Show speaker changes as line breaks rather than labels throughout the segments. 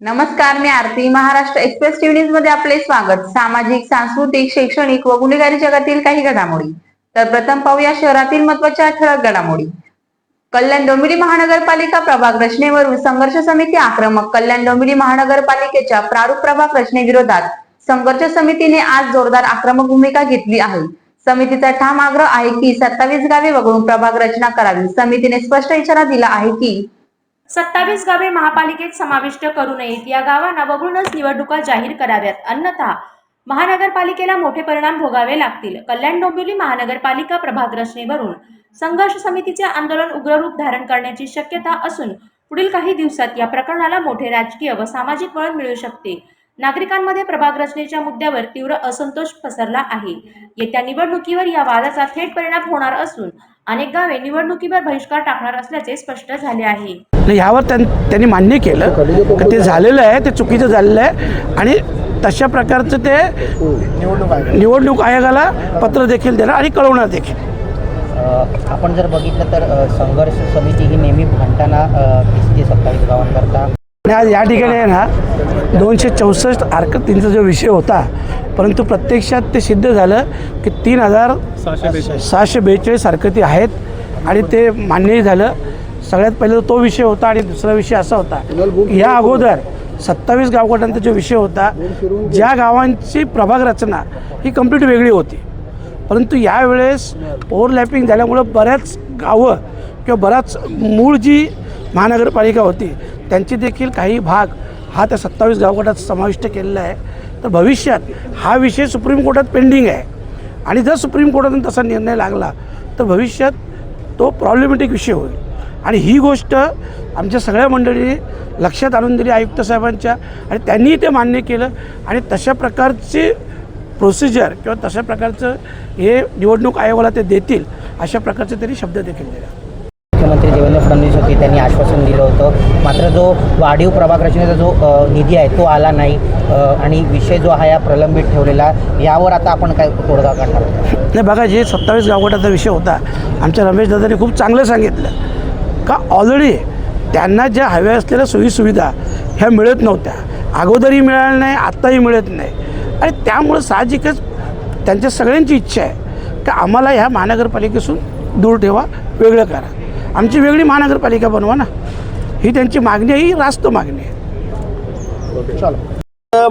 नमस्कार मी Aarti. Maharashtra express TV न्यूजमध्ये आपले स्वागत. सामाजिक सांस्कृतिक शैक्षणिक व गुन्हेगारी जगातील काही घडामोडी. तर प्रथम पाहूया शहरातील महत्त्वाच्या ठळक घडामोडी. कल्याण डोंबिवली महानगरपालिका प्रभाग रचनेवरून संघर्ष समिती आक्रमक. कल्याण डोंबिवली महानगरपालिकेच्या प्रारूप प्रभाग रचनेविरोधात संघर्ष समितीने आज जोरदार आक्रमक भूमिका घेतली आहे. समितीचा ठाम आग्रह आहे की सत्तावीस गावे वगळून प्रभाग रचना करावी. समितीने स्पष्ट इशारा दिला आहे की
सत्तावीस गावे महापालिकेत समाविष्ट करू नयेत. या गावांना वगळूनच निवडणुका जाहीर कराव्यात. अन्यथा महानगरपालिकेला मोठे परिणाम भोगावे लागतील. कल्याण डोंबिवली महानगरपालिका प्रभाग रचनेवरून संघर्ष समितीचे आंदोलन उग्र रूप धारण करण्याची शक्यता असून पुढील काही दिवसात या प्रकरणाला मोठे राजकीय व सामाजिक वळण मिळू शकते. नागरिकांमध्ये प्रभाग रचनेच्या मुद्द्यावर तीव्र असंतोष पसरला आहे. येत्या निवडणुकीवर या वादाचा थेट परिणाम होणार असून अनेक गावे निवडणुकीवर बहिष्कार टाकणार असल्याचे स्पष्ट झाले आहे.
ह्यावर त्यां त्यांनी मान्य केलं. की ते झालेलं आहे ते चुकीचं झालेलं आहे. आणि तशा प्रकारचं ते निवडणूक आयोगाला पत्र देखील देणार आणि कळवणार देखील.
आपण जर बघितलं तर संघर्ष समिती ही नेहमी भांडताना सत्तावीस गावांकरता.
आणि आज या ठिकाणी आहे ना दोनशे चौसष्ट हरकतींचा जो विषय होता परंतु प्रत्यक्षात ते सिद्ध झालं की तीन हजार सहाशे बेचाळीस हरकती आहेत आणि ते मान्यही झालं. सगळ्यात पहिला तो विषय होता आणि दुसरा विषय असा होता या अगोदर सत्तावीस गावगटांचा जो विषय होता ज्या गावांची प्रभाग रचना ही कंप्लीट वेगळी होती. परंतु यावेळेस ओव्हरलॅपिंग झाल्यामुळं बऱ्याच गावं किंवा बऱ्याच मूळ जी महानगरपालिका होती त्यांची देखील काही भाग हा त्या सत्तावीस गावगटात समाविष्ट केलेला आहे. तर भविष्यात हा विषय सुप्रीम कोर्टात पेंडिंग आहे. आणि जर सुप्रीम कोर्टातून तसा निर्णय लागला तर भविष्यात तो प्रॉब्लेमॅटिक विषय होईल. आणि ही गोष्ट आमच्या सगळ्या मंडळींनी लक्षात आणून दिली आयुक्त साहेबांच्या आणि त्यांनीही ते मान्य केलं. आणि तशा प्रकारचे प्रोसिजर किंवा तशा प्रकारचं हे निवडणूक आयोगाला ते देतील अशा प्रकारचे त्यांनी शब्द देखील दिला.
मुख्यमंत्री देवेंद्र फडणवीस होते त्यांनी आश्वासन दिलं होतं. मात्र जो वाढीव प्रभाग रचनेचा जो निधी आहे तो आला नाही. आणि विषय जो आहे प्रलंबित ठेवलेला यावर आता आपण काय तोडगा काढणार आहोत?
नाही बघा जे सत्तावीस गावगटाचा विषय होता आमच्या रमेश दादांनी खूप चांगलं सांगितलं. का ऑलरेडी त्यांना ज्या हव्या असलेल्या सोयीसुविधा ह्या मिळत नव्हत्या. अगोदरही मिळाल्या नाही आत्ताही मिळत नाही. आणि त्यामुळं साहजिकच त्यांच्या सगळ्यांची इच्छा आहे का आम्हाला ह्या महानगरपालिकेसून दूर ठेवा वेगळं करा. आमची वेगळी महानगरपालिका बनवा ना. ही त्यांची मागणी आहे ही रास्त मागणी आहे.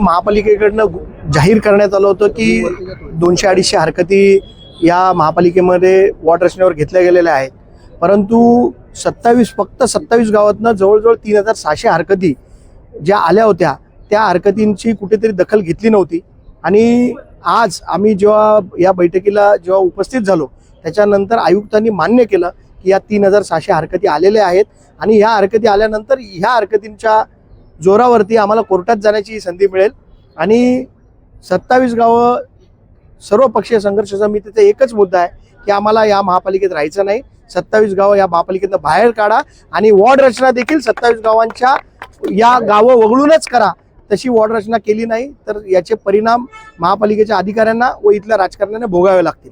महापालिकेकडनं जाहीर करण्यात आलं होतं की दोनशे अडीचशे हरकती या महापालिकेमध्ये वॉर्ड रचनेवर घेतल्या गेलेल्या आहेत. परंतु सत्तावीस फक्त सत्तावीस गावातनं जवळजवळ तीन हजार सहाशे हरकती ज्या आल्या होत्या त्या हरकतींची कुठेतरी दखल घेतली नव्हती. आणि आज आम्ही जेव्हा या बैठकीला जेव्हा उपस्थित झालो त्याच्यानंतर आयुक्तांनी मान्य केलं या तीन हजार सहाशे हरकती आलेल्या आहेत. आणि ह्या हरकती आल्यानंतर ह्या हरकतींच्या जोरावरती आम्हाला कोर्टात जाण्याची संधी मिळेल. आणि सत्तावीस गावं सर्व पक्षीय संघर्ष समितीचा एकच मुद्दा आहे की आम्हाला या महापालिकेत राहायचं नाही. सत्तावीस गावं या महापालिकेतनं बाहेर काढा आणि वॉर्ड रचना देखील सत्तावीस गावांच्या या गावं वगळूनच करा. तशी वॉर्ड रचना केली नाही तर याचे परिणाम महापालिकेच्या अधिकाऱ्यांना व इथल्या राजकारण्यांना भोगावे लागतील.